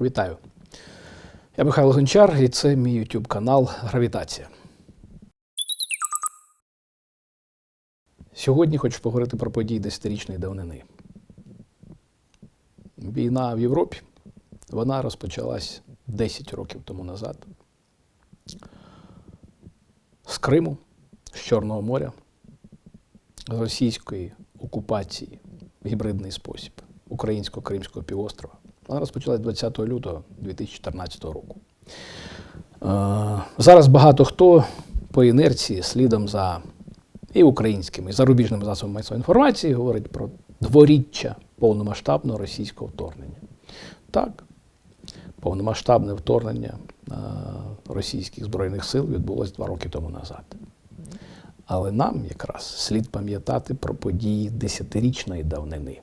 Вітаю. Я Михайло Гончар, і це мій YouTube канал Гравітація. Сьогодні хочу поговорити про події десятирічної давнини. Війна в Європі вона розпочалась 10 років тому назад. З Криму, з Чорного моря, з російської окупації в гібридний спосіб українсько-кримського півострова. Вона розпочалась 20 лютого 2014 року. Е, Зараз багато хто по інерції слідом за і українськими, і зарубіжними засобами масової інформації говорить про дворіччя повномасштабного російського вторгнення. Так, повномасштабне вторгнення е, російських збройних сил відбулось два роки тому назад. Але нам якраз слід пам'ятати про події десятирічної давнини.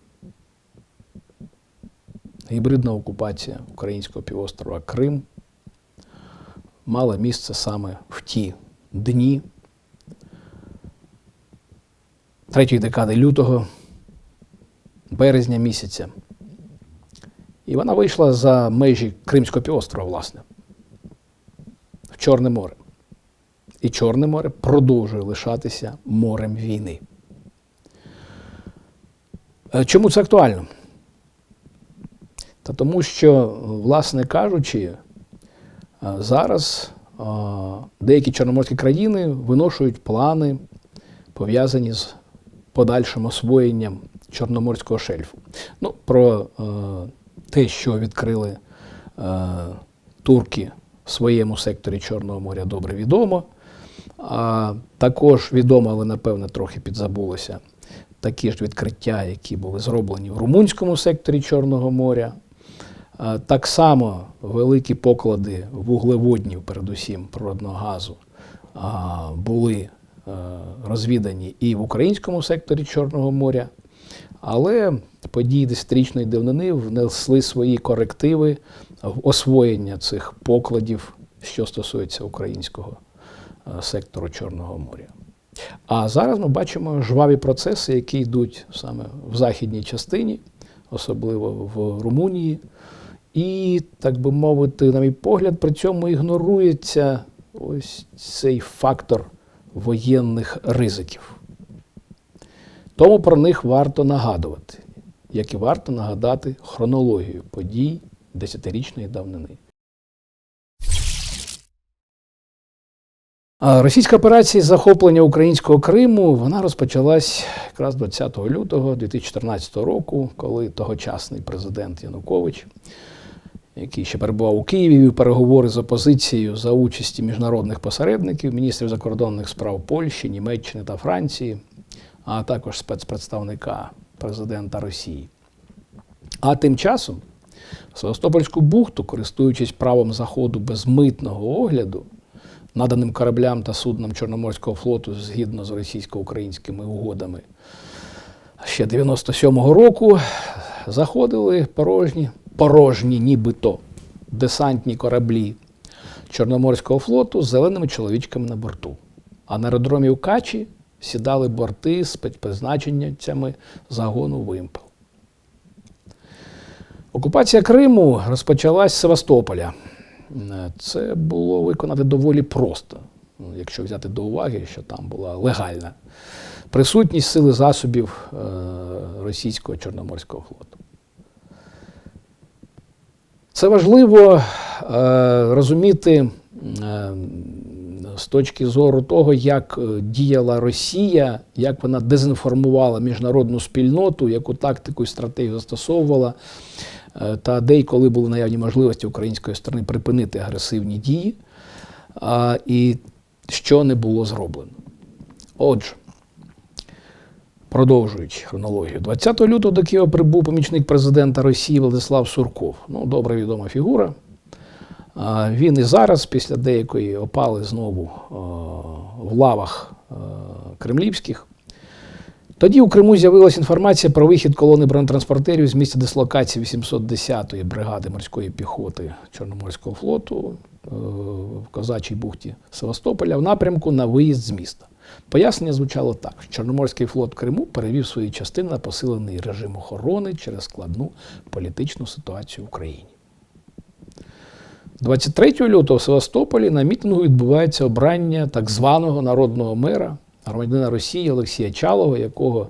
Гібридна окупація українського півострова Крим мала місце саме в ті дні третьої декади лютого, березня місяця. І вона вийшла за межі Кримського півострова, власне, в Чорне море. І Чорне море продовжує лишатися морем війни. Е, Чому це актуально? Та тому що, власне кажучи, е, зараз е, деякі чорноморські країни виношують плани, пов'язані з подальшим освоєнням Чорноморського шельфу. Ну, про е, те, що відкрили е, турки в своєму секторі Чорного моря, добре відомо. А також відомо, але напевно трохи підзабулося, такі ж відкриття, які були зроблені в румунському секторі Чорного моря. Так само великі поклади вуглеводнів, передусім природного газу, були е, розвідані і в українському секторі Чорного моря. Але події десятирічної давнини внесли свої корективи в освоєння цих покладів, що стосується українського е, сектору Чорного моря. А зараз ми бачимо жваві процеси, які йдуть саме в західній частині, особливо в Румунії. І, так би мовити, на мій погляд, при цьому ігнорується ось цей фактор воєнних ризиків. Тому про них варто нагадувати, як і варто нагадати хронологію подій десятирічної давнини. Російська операція захоплення українського Криму вона розпочалась якраз 20 лютого 2014 року, коли тогочасний президент Янукович, який ще перебував у Києві, вів переговори з опозицією за участі міжнародних посередників, міністрів закордонних справ Польщі, Німеччини та Франції, а також спецпредставника президента Росії. А тим часом Севастопольську бухту, користуючись правом заходу без митного огляду, наданим кораблям та суднам Чорноморського флоту згідно з російсько-українськими угодами ще 97-го року, заходили порожні, порожні нібито десантні кораблі Чорноморського флоту з зеленими чоловічками на борту. А на аеродромі у Качі сідали борти з спецпризначеннями загону вимпел. Окупація Криму розпочалась з Севастополя. Це було виконати доволі просто, якщо взяти до уваги, що там була легальна присутність сили засобів е, російського Чорноморського флоту. Це важливо е, розуміти е, з точки зору того, як е, діяла Росія, як вона дезінформувала міжнародну спільноту, яку тактику і стратегію застосовувала, та де були наявні можливості української сторони припинити агресивні дії, і що не було зроблено. Отже, продовжуючи хронологію, 20 лютого до Києва прибув помічник президента Росії Владислав Сурков. Ну, добре відома фігура. Він і зараз, після деякої опали знову в лавах кремлівських. Тоді у Криму з'явилася інформація про вихід колони бронетранспортерів з місця дислокації 810-ї бригади морської піхоти Чорноморського флоту е, в Козачій бухті Севастополя в напрямку на виїзд з міста. Пояснення звучало так: Чорноморський флот Криму перевів свої частини на посилений режим охорони через складну політичну ситуацію в Україні. 23 лютого в Севастополі на мітингу відбувається обрання так званого народного мера, громадянина Росії Олексія Чалова, якого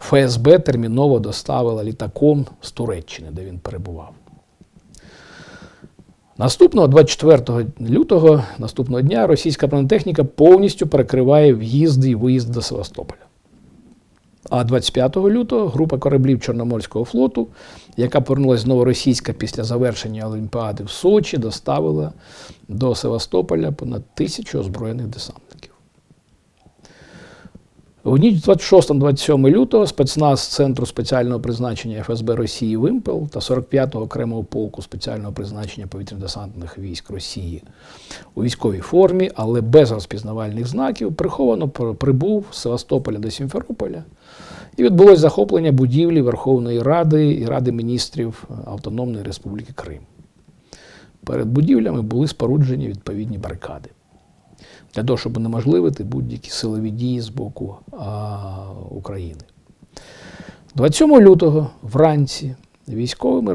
ФСБ терміново доставила літаком з Туреччини, де він перебував. Наступного 24 лютого, наступного дня, російська бронетехніка повністю перекриває в'їзди і виїзди до Севастополя. А 25 лютого група кораблів Чорноморського флоту, яка повернулася з Новоросійська після завершення Олімпіади в Сочі, доставила до Севастополя понад тисячу озброєних десантників. У ніч 26-27 лютого спецназ Центру спеціального призначення ФСБ Росії Вимпел та 45-го окремого полку спеціального призначення повітряно-десантних військ Росії у військовій формі, але без розпізнавальних знаків, приховано прибув з Севастополя до Сімферополя і відбулось захоплення будівлі Верховної Ради і Ради міністрів Автономної Республіки Крим. Перед будівлями були споруджені відповідні барикади для того, щоб унеможливити будь-які силові дії з боку а, України. 27 лютого вранці військовими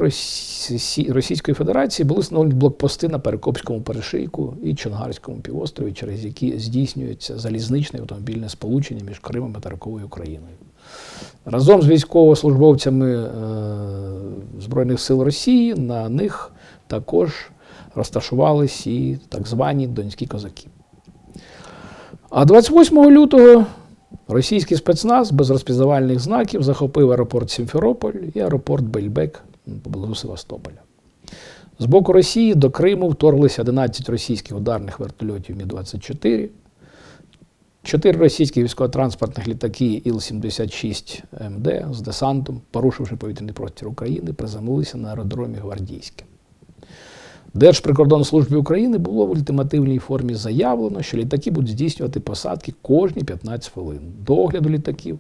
Російської Федерації були встановлені блокпости на Перекопському перешийку і Чонгарському півострові, через які здійснюється залізничне автомобільне сполучення між Кримом і Тараковою Україною. Разом з військовослужбовцями е, Збройних сил Росії на них також розташувались і так звані донські козаки. А 28 лютого російський спецназ без розпізнавальних знаків захопив аеропорт Сімферополь і аеропорт Бельбек поблизу Севастополя. З боку Росії до Криму вторглися 11 російських ударних вертольотів Мі-24, 4 російські військово-транспортних літаки Іл-76 МД з десантом, порушивши повітряний простір України, приземлилися на аеродромі Гвардійське. Держприкордонслужбі України було в ультимативній формі заявлено, що літаки будуть здійснювати посадки кожні 15 хвилин. До огляду літаків,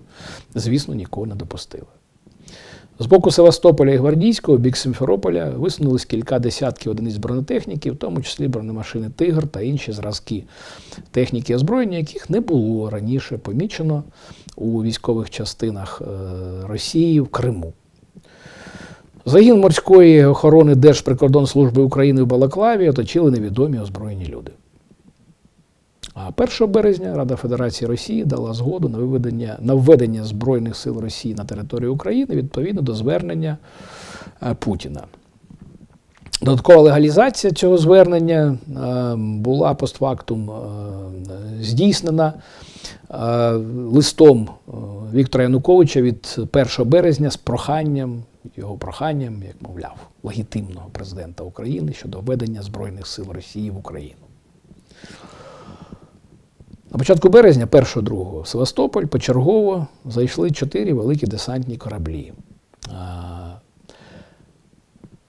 звісно, нікого не допустили. З боку Севастополя і Гвардійського, бік Симферополя, висунулись кілька десятків одиниць бронетехніки, в тому числі бронемашини Тигр та інші зразки техніки озброєння, яких не було раніше помічено у військових частинах е, Росії в Криму. Загін морської охорони Держприкордонслужби України в Балаклаві оточили невідомі озброєні люди. А 1 березня Рада Федерації Росії дала згоду на виведення, на введення Збройних сил Росії на територію України відповідно до звернення е, Путіна. Додаткова легалізація цього звернення е, була постфактум е, здійснена листом Віктора Януковича від 1 березня з проханням його проханням, як мовляв, легітимного президента України щодо введення Збройних сил Росії в Україну. На початку березня, 1-2, в Севастополь почергово зайшли чотири великі десантні кораблі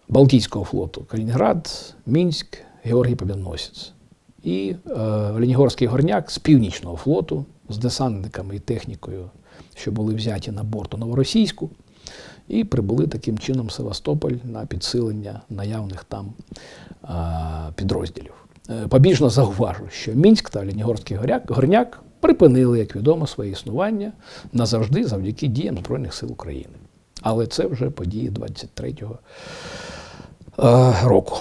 Балтійського флоту Калінінград, Мінськ, Георгій Побєдносець. І е, Ленігорський горняк з Північного флоту з десантниками і технікою, що були взяті на борту Новоросійську і прибули таким чином Севастополь на підсилення наявних там підрозділів. Е, побіжно зауважу, що Мінськ та Лінігорський горняк припинили, як відомо, своє існування назавжди завдяки діям Збройних сил України. Але це вже події 23-го е, року.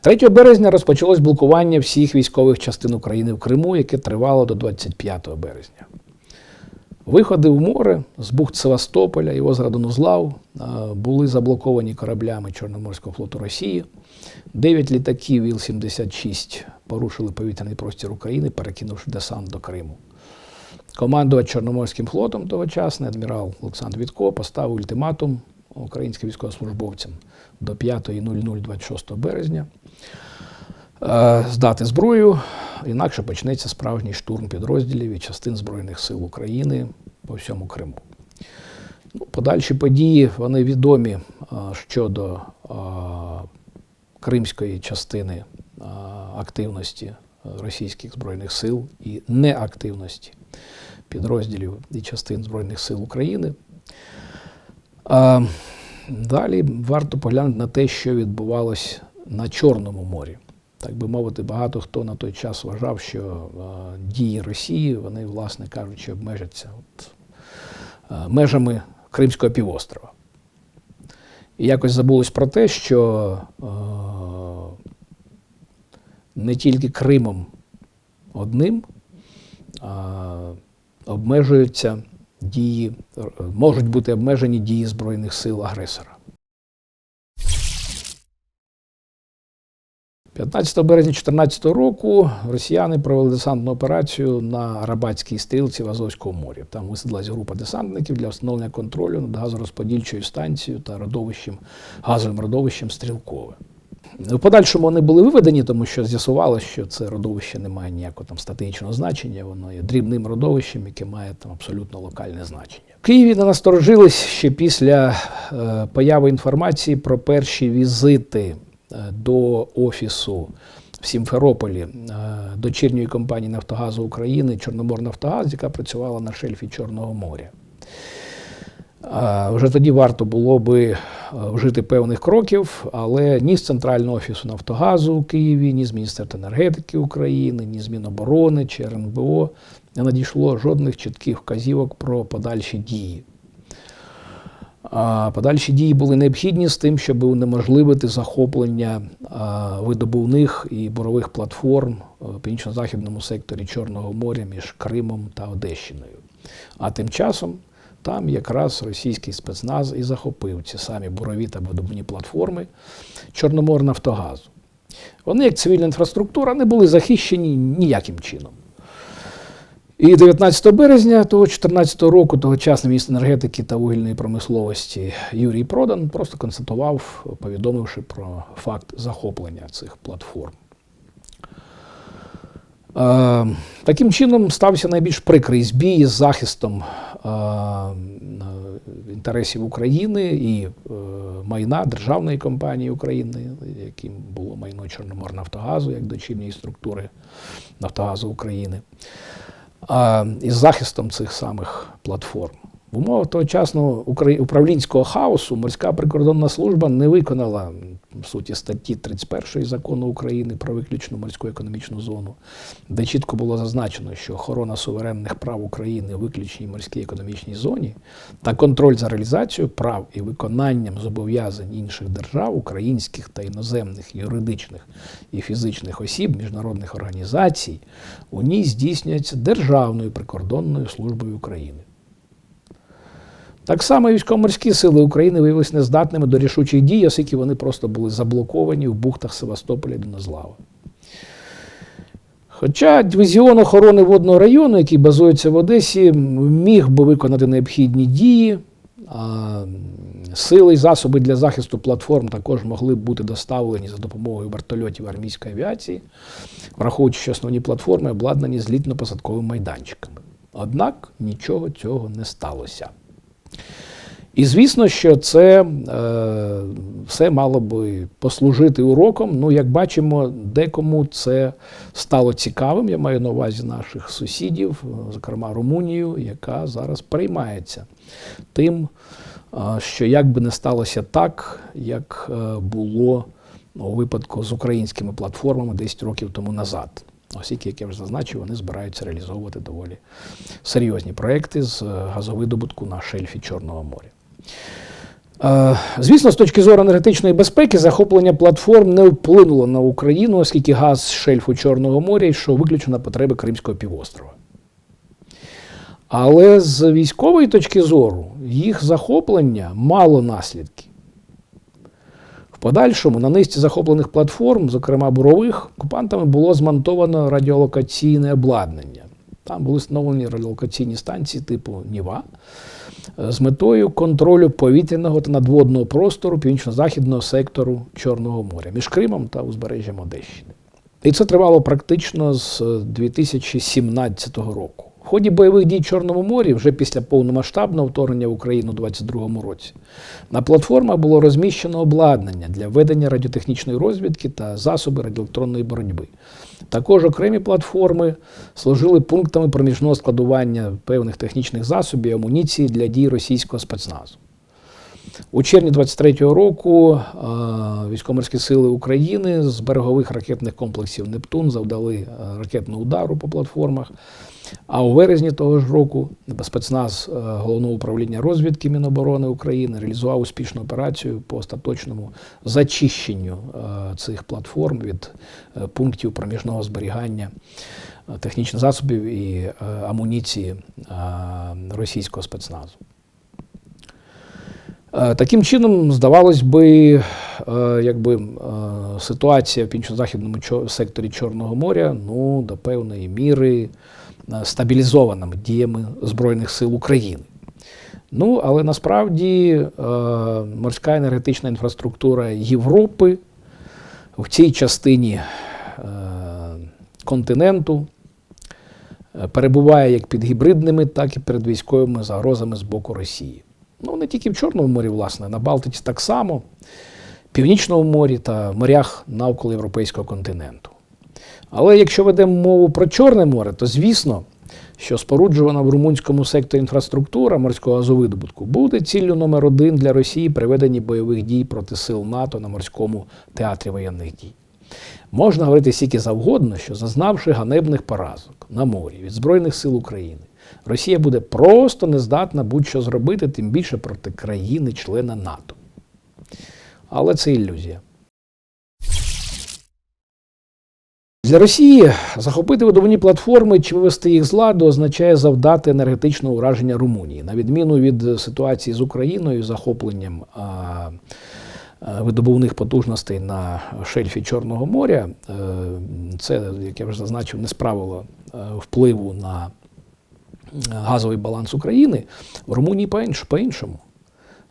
3 березня розпочалось блокування всіх військових частин України в Криму, яке тривало до 25 березня. Виходи в море з бухт Севастополя і озера Донузлав були заблоковані кораблями Чорноморського флоту Росії. Дев'ять літаків Іл-76 порушили повітряний простір України, перекинувши десант до Криму. Командувач Чорноморським флотом тогочасний адмірал Олександр Вітко поставив ультиматум українським військовослужбовцям до 5.00 26 березня. Е, здати зброю, інакше почнеться справжній штурм підрозділів і частин Збройних сил України по всьому Криму. Ну, Подальші події вони відомі е, щодо е, кримської частини активності російських збройних сил і неактивності підрозділів і частин Збройних сил України. Далі варто поглянути на те, що відбувалось на Чорному морі так би мовити, багато хто на той час вважав, що дії Росії, вони, власне кажучи, обмежаться от, межами Кримського півострова. І якось забулось про те, що а, не тільки Кримом одним, а обмежуються дії, можуть бути обмежені дії Збройних сил агресора. 15 березня 2014 року росіяни провели десантну операцію на Арабатській стрілці в Азовському морі. Там висадилась група десантників для встановлення контролю над газорозподільчою станцією та родовищем, газовим родовищем Стрілкове. В подальшому вони були виведені, тому що з'ясувалося, що це родовище не має ніякого там стратегічного значення, воно є дрібним родовищем, яке має там абсолютно локальне значення. В Києві не насторожились ще після е, появи інформації про перші візити до офісу в Сімферополі е, дочірньої компанії Нафтогазу України Чорноморнафтогаз, яка працювала на шельфі Чорного моря. Вже тоді варто було би е, вжити певних кроків, але ні з центрального офісу Нафтогазу у Києві, ні з Міністерства енергетики України, ні з Міноборони чи РНБО не надійшло жодних чітких вказівок про подальші дії. Подальші дії були необхідні з тим, щоб унеможливити захоплення видобувних і бурових платформ в північно-західному секторі Чорного моря між Кримом та Одещиною. А тим часом там якраз російський спецназ і захопив ці самі бурові та видобувні платформи Чорноморнафтогазу. Вони, як цивільна інфраструктура, не були захищені ніяким чином. І 19 березня того 14 року тогочасний міністр енергетики та вугільної промисловості Юрій Продан просто констатував, повідомивши про факт захоплення цих платформ. Е, Таким чином стався найбільш прикрий збій з захистом е, інтересів України і е, майна державної компанії України, яким було майно Чорноморнафтогазу як дочірньої структури Нафтогазу України, е, із захистом цих самих платформ. В умовах тогочасного управлінського хаосу морська прикордонна служба не виконала в суті статті 31 закону України про виключну морську економічну зону, де чітко було зазначено, що охорона суверенних прав України у виключній морській економічній зоні та контроль за реалізацією прав і виконанням зобов'язань інших держав, українських та іноземних юридичних і фізичних осіб, міжнародних організацій, у ній здійснюється Державною прикордонною службою України. Так само військово-морські сили України виявилися нездатними до рішучих дій, оскільки вони просто були заблоковані в бухтах Севастополя і Донозлава. Хоча дивізіон охорони водного району, який базується в Одесі, міг би виконати необхідні дії, а сили і засоби для захисту платформ також могли б бути доставлені за допомогою вертольотів армійської авіації, враховуючи, що основні платформи обладнані злітно-посадковими майданчиками. Однак нічого цього не сталося. І звісно, що це е, все мало би послужити уроком. Ну, як бачимо, декому це стало цікавим. Я маю на увазі наших сусідів, зокрема Румунію, яка зараз приймається тим, е, що як би не сталося так, як е, було у випадку з українськими платформами 10 років тому назад. Оскільки, як я вже зазначив, вони збираються реалізовувати доволі серйозні проекти з е, газовидобутку на шельфі Чорного моря. Е, Звісно, з точки зору енергетичної безпеки, захоплення платформ не вплинуло на Україну, оскільки газ з шельфу Чорного моря йшов виключно на потреби Кримського півострова. Але з військової точки зору їх захоплення мало наслідків. В подальшому на низці захоплених платформ, зокрема бурових, окупантами було змонтовано радіолокаційне обладнання. Там були встановлені радіолокаційні станції типу Ніва з метою контролю повітряного та надводного простору північно-західного сектору Чорного моря між Кримом та узбережжям Одещини. І це тривало практично з 2017 року. Ході бойових дій в Чорному морі, вже після повномасштабного вторгнення в Україну у 2022 році, на платформах було розміщено обладнання для ведення радіотехнічної розвідки та засоби радіоелектронної боротьби. Також окремі платформи служили пунктами проміжного складування певних технічних засобів і амуніції для дій російського спецназу. У червні 23-го року військово-морські сили України з берегових ракетних комплексів Нептун завдали ракетну удару по платформах. А у березні того ж року спецназ е, головного управління розвідки Міноборони України реалізував успішну операцію по остаточному зачищенню е, цих платформ від е, пунктів проміжного зберігання технічних засобів і амуніції російського спецназу. Таким чином, здавалось би, якби ситуація в північно-західному секторі Чорного моря ну, до певної міри е, стабілізована діями Збройних сил України. Ну, але насправді е, морська енергетична інфраструктура Європи в цій частині е, континенту перебуває як під гібридними, так і перед військовими загрозами з боку Росії. Ну, не тільки в Чорному морі, власне, на Балтиці так само, в Північному морі та морях навколо європейського континенту. Але якщо ведемо мову про Чорне море, то звісно, що споруджувана в румунському секторі інфраструктура морського газовидобутку буде ціллю номер один для Росії при веденні бойових дій проти сил НАТО на морському театрі воєнних дій. Можна говорити стільки завгодно, що зазнавши ганебних поразок на морі від Збройних сил України, Росія буде просто не здатна будь-що зробити, тим більше проти країни-члена НАТО. Але це ілюзія. Для Росії захопити видобувні платформи чи вивести їх з ладу означає завдати енергетичного ураження Румунії, на відміну від ситуації з Україною, захопленням видобувних потужностей на шельфі Чорного моря. Е, Це, як я вже зазначив, не справило е, впливу на газовий баланс України. В Румунії по-інш- по-іншому.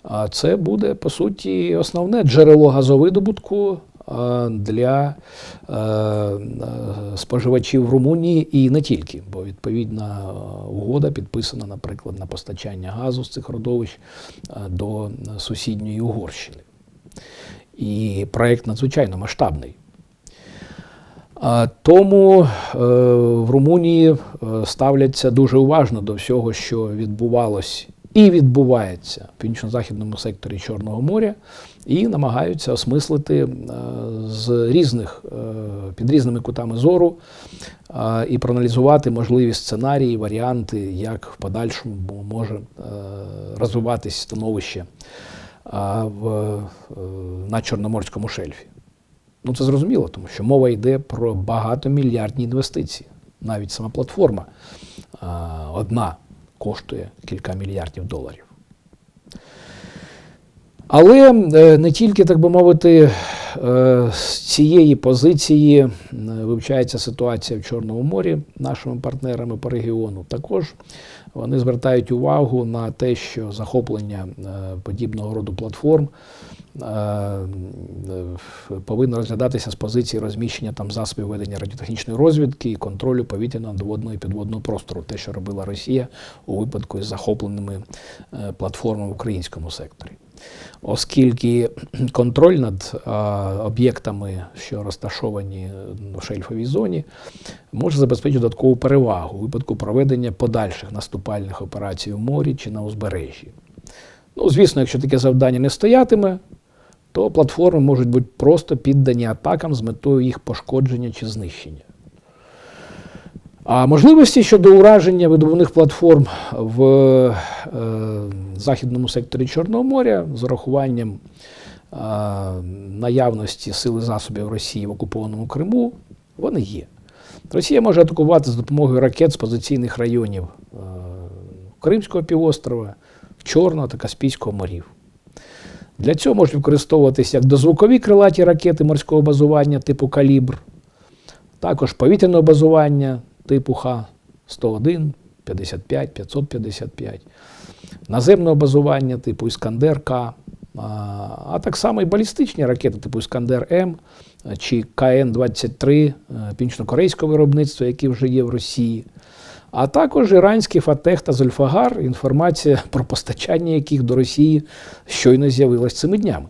А це буде, по суті, основне джерело газовидобутку е, для е, е, споживачів Румунії і не тільки, бо відповідна е, угода підписана, наприклад, на постачання газу з цих родовищ е, до сусідньої Угорщини. І проєкт надзвичайно масштабний. Тому е, в Румунії е, ставляться дуже уважно до всього, що відбувалось і відбувається в північно-західному секторі Чорного моря, і намагаються осмислити е, з різних е, під різними кутами зору е, і проаналізувати можливі сценарії, варіанти, як в подальшому може розвиватись становище на Чорноморському шельфі. Ну, це зрозуміло, тому що мова йде про багатомільярдні інвестиції. Навіть сама платформа одна коштує кілька мільярдів доларів. Але е, не тільки, так би мовити, з цієї позиції е, вивчається ситуація в Чорному морі нашими партнерами по регіону. Також вони звертають увагу на те, що захоплення е, подібного роду платформ е, е, повинно розглядатися з позиції розміщення там засобів ведення радіотехнічної розвідки і контролю повітряного надводного і підводного простору, те, що робила Росія у випадку із захопленими е, платформами в українському секторі. Оскільки контроль над об'єктами, що розташовані в шельфовій зоні, може забезпечити додаткову перевагу у випадку проведення подальших наступальних операцій у морі чи на узбережжі. Ну, звісно, якщо таке завдання не стоятиме, то платформи можуть бути просто піддані атакам з метою їх пошкодження чи знищення. А можливості щодо ураження видобувних платформ в е, західному секторі Чорного моря з урахуванням наявності сили засобів Росії в окупованому Криму, вони є. Росія може атакувати з допомогою ракет з позиційних районів е, Кримського півострова, Чорного та Каспійського морів. Для цього можуть використовуватися як дозвукові крилаті ракети морського базування типу Калібр, також повітряного базування типу Х-101, 55, 555, наземного базування типу Іскандер-К, а, а так само і балістичні ракети типу Іскандер-М чи КН-23 е, північно-корейського виробництва, які вже є в Росії. А також іранський Фатех та Зольфагар, інформація про постачання яких до Росії щойно з'явилась цими днями.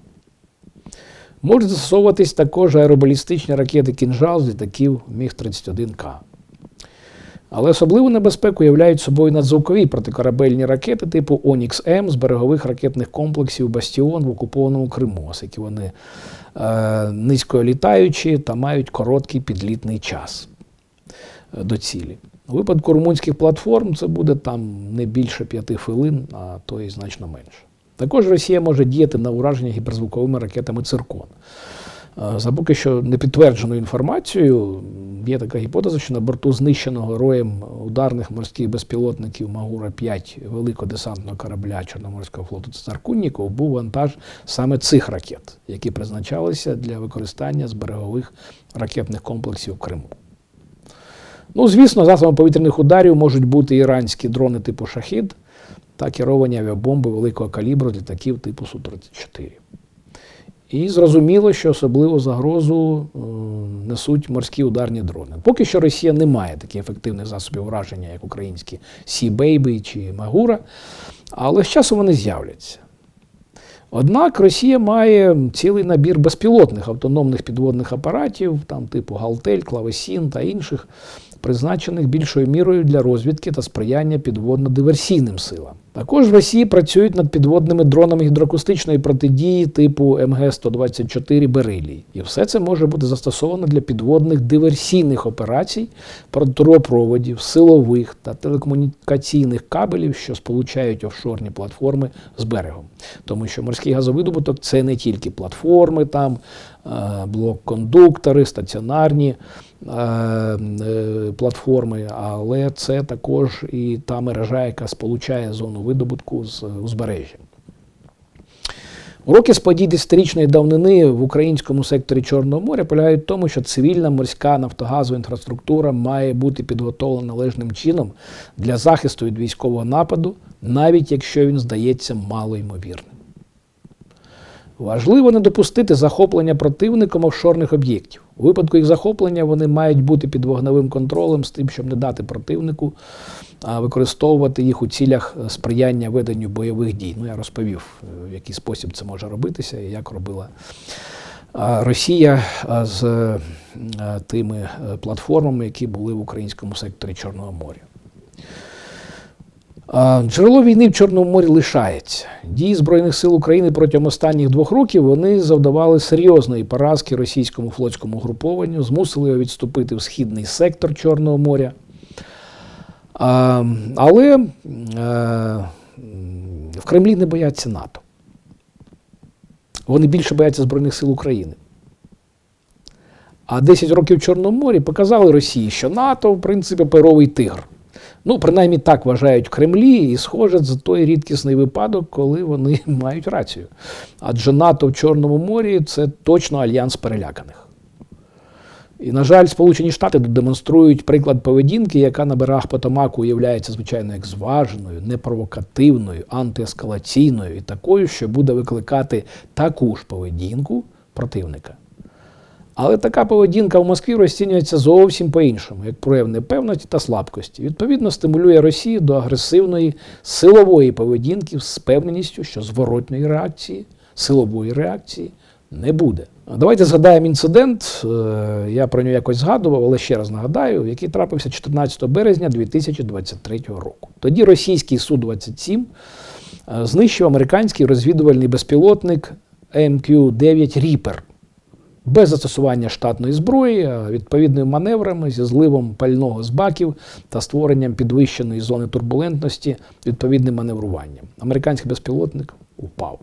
Можуть застосовуватись також аеробалістичні ракети «Кінжал» з літаків Міг-31К. Але особливу небезпеку являють собою надзвукові протикорабельні ракети типу Онікс М з берегових ракетних комплексів Бастіон в окупованому Криму, оскільки вони е, низьколітаючі та мають короткий підлітний час е, до цілі. У випадку румунських платформ це буде там не більше п'яти хвилин, а то і значно менше. Також Росія може діяти на ураження гіперзвуковими ракетами Циркон. За поки що непідтвердженою інформацією, є така гіпотеза, що на борту знищеного роєм ударних морських безпілотників Магура-5 великодесантного корабля Чорноморського флоту Царкунніков був вантаж саме цих ракет, які призначалися для використання з берегових ракетних комплексів Криму. Ну, звісно, засобами повітряних ударів можуть бути іранські дрони типу Шахід та керовані авіабомби великого калібру літаків типу Су-34. І зрозуміло, що особливу загрозу е, несуть морські ударні дрони. Поки що Росія не має таких ефективних засобів враження, як українські Сі-Бейби чи Магура, але з часом вони з'являться. Однак Росія має цілий набір безпілотних автономних підводних апаратів, там типу Галтель, Клавесін та інших, призначених більшою мірою для розвідки та сприяння підводно-диверсійним силам. Також в Росії працюють над підводними дронами гідроакустичної протидії типу МГ-124 Берилій. І все це може бути застосовано для підводних диверсійних операцій, трубопроводів, силових та телекомунікаційних кабелів, що сполучають офшорні платформи з берегом. Тому що морський газовидобуток це не тільки платформи, там е, блок-кондуктори, стаціонарні е, е, платформи, але це також і та мережа, яка сполучає зону видобутку з узбережжям. Уроки з подій десятирічної давнини в українському секторі Чорного моря полягають в тому, що цивільна морська нафтогазова інфраструктура має бути підготовлена належним чином для захисту від військового нападу, навіть якщо він здається малоймовірним. Важливо не допустити захоплення противником офшорних об'єктів. У випадку їх захоплення вони мають бути під вогневим контролем з тим, щоб не дати противнику використовувати їх у цілях е, сприяння веденню бойових дій. Ну, я розповів, е, в який спосіб це може робитися і як робила Росія з е, тими платформами, які були в українському секторі Чорного моря. Джерело війни в Чорному морі лишається. Дії Збройних сил України протягом останніх двох років вони завдавали серйозної поразки російському флотському групованню, змусили його відступити в східний сектор Чорного моря. Але е, в Кремлі не бояться НАТО. Вони більше бояться Збройних сил України. А 10 років в Чорному морі показали Росії, що НАТО, в принципі, перовий тигр. Ну, принаймні так вважають в Кремлі, і схоже, це той рідкісний випадок, коли вони мають рацію. Адже НАТО в Чорному морі це точно альянс переляканих. І, на жаль, Сполучені Штати демонструють приклад поведінки, яка на берегах Потомаку уявляється, звичайно, як зваженою, непровокативною, антиескалаційною і такою, що буде викликати таку ж поведінку противника. Але така поведінка в Москві розцінюється зовсім по-іншому, як прояв непевності та слабкості. Відповідно, стимулює Росію до агресивної силової поведінки з впевненістю, що зворотної реакції, силової реакції не буде. Давайте згадаємо інцидент. е, Я про нього якось згадував, але ще раз нагадаю, який трапився 14 березня 2023 року. Тоді російський Су-27 е, знищив американський розвідувальний безпілотник МК-9 Ріпер без застосування штатної зброї, відповідними маневрами зі зливом пального з баків та створенням підвищеної зони турбулентності відповідним маневруванням. Американський безпілотник упав.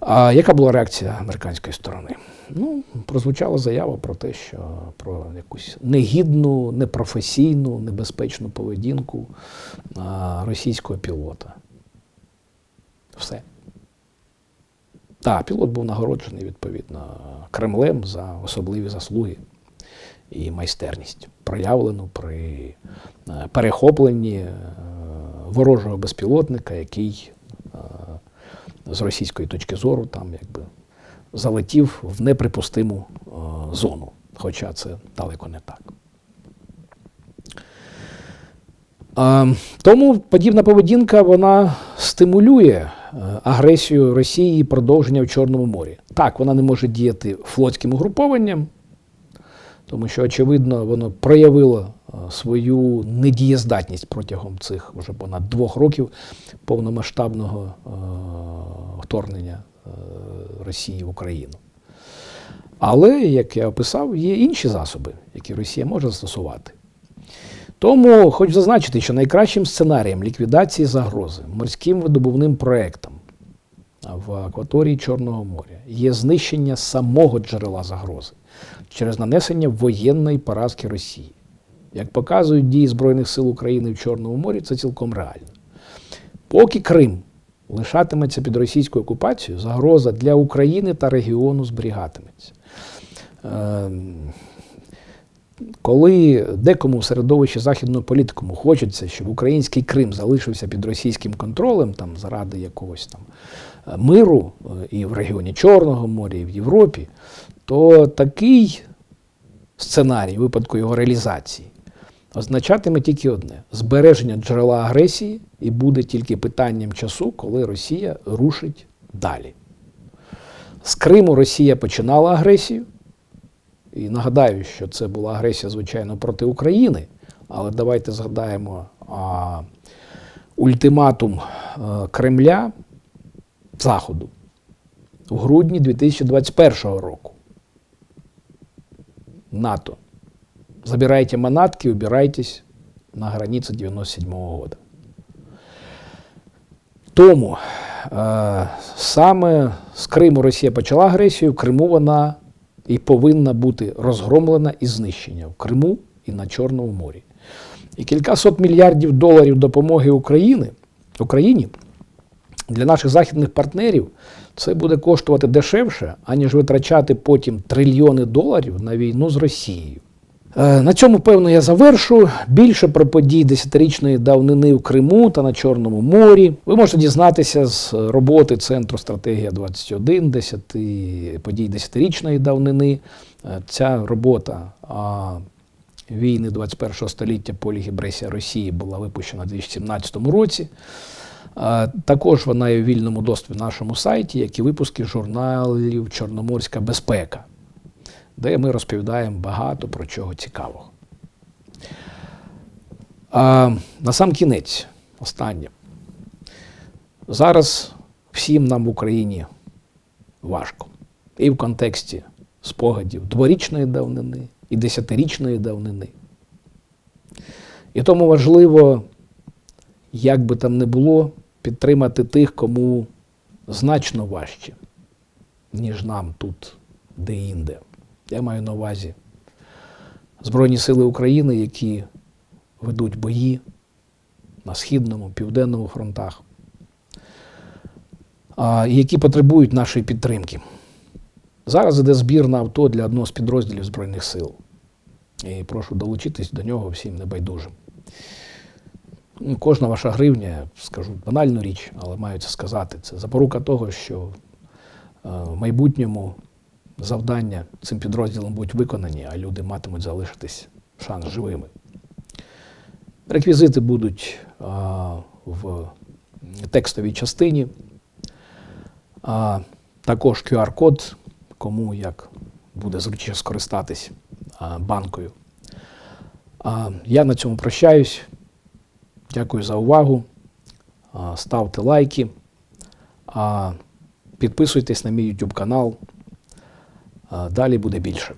А яка була реакція американської сторони? Ну, прозвучала заява про те, що про якусь негідну, непрофесійну, небезпечну поведінку російського пілота. Все. Так, пілот був нагороджений відповідно Кремлем за особливі заслуги і майстерність, проявлену при е, перехопленні е, ворожого безпілотника, який е, з російської точки зору там якби залетів в неприпустиму зону. Хоча це далеко не так. Е, Тому подібна поведінка вона стимулює агресію Росії і продовження в Чорному морі. Так, вона не може діяти флотським угрупованням, тому що, очевидно, воно проявило е, свою недієздатність протягом цих вже понад двох років повномасштабного е, вторгнення е, Росії в Україну. Але, як я описав, є інші засоби, які Росія може застосувати. Тому хочу зазначити, що найкращим сценарієм ліквідації загрози морським видобувним проектом в акваторії Чорного моря є знищення самого джерела загрози через нанесення воєнної поразки Росії. Як показують дії Збройних сил України в Чорному морі, це цілком реально. Поки Крим лишатиметься під російською окупацією, загроза для України та регіону зберігатиметься. Коли декому в середовищі західного політикуму хочеться, щоб український Крим залишився під російським контролем там, заради якогось там е, миру е, і в регіоні Чорного моря, і в Європі, то такий сценарій, випадку його реалізації, означатиме тільки одне: збереження джерела агресії, і буде тільки питанням часу, коли Росія рушить далі. З Криму Росія починала агресію. І нагадаю, що це була агресія, звичайно, проти України. Але давайте згадаємо а, ультиматум а, Кремля Заходу в грудні 2021 року. НАТО. Забирайте манатки, убирайтесь на границі 97-го года. Тому е, саме з Криму Росія почала агресію, в Криму вона і повинна бути розгромлена і знищена в Криму і на Чорному морі. І кількасот мільярдів доларів допомоги України, Україні для наших західних партнерів це буде коштувати дешевше, аніж витрачати потім трильйони доларів на війну з Росією. Е, На цьому, певно, я завершу. Більше про події десятирічної давнини в Криму та на Чорному морі. Ви можете дізнатися з роботи Центру стратегія 21 10, подій десятирічної давнини. Е, Ця робота війни 21 століття Полі Бресія Росії була випущена у 2017 році. Е, Також вона є в вільному доступі на нашому сайті, як і випуски журналів Чорноморська безпека де ми розповідаємо багато про чого цікавого. А на сам кінець, останнє. Зараз всім нам в Україні важко. І в контексті спогадів дворічної давнини і десятирічної давнини. І тому важливо, як би там не було, підтримати тих, кому значно важче, ніж нам тут де-інде. Я маю на увазі Збройні Сили України, які ведуть бої на Східному, Південному фронтах, які потребують нашої підтримки. Зараз іде збір на авто для одного з підрозділів Збройних сил. І прошу долучитись до нього всім небайдужим. Ну, Кожна ваша гривня, скажу банальну річ, але маю це сказати. Це запорука того, що е, в майбутньому завдання цим підрозділом будуть виконані, а люди матимуть залишитись шанс живими. Реквізити будуть а, в текстовій частині, а, також QR-код, кому як буде зручніше скористатись а, банкою. А, я на цьому прощаюсь. Дякую за увагу. А, ставте лайки, а, підписуйтесь на мій YouTube канал. Далі буде більше.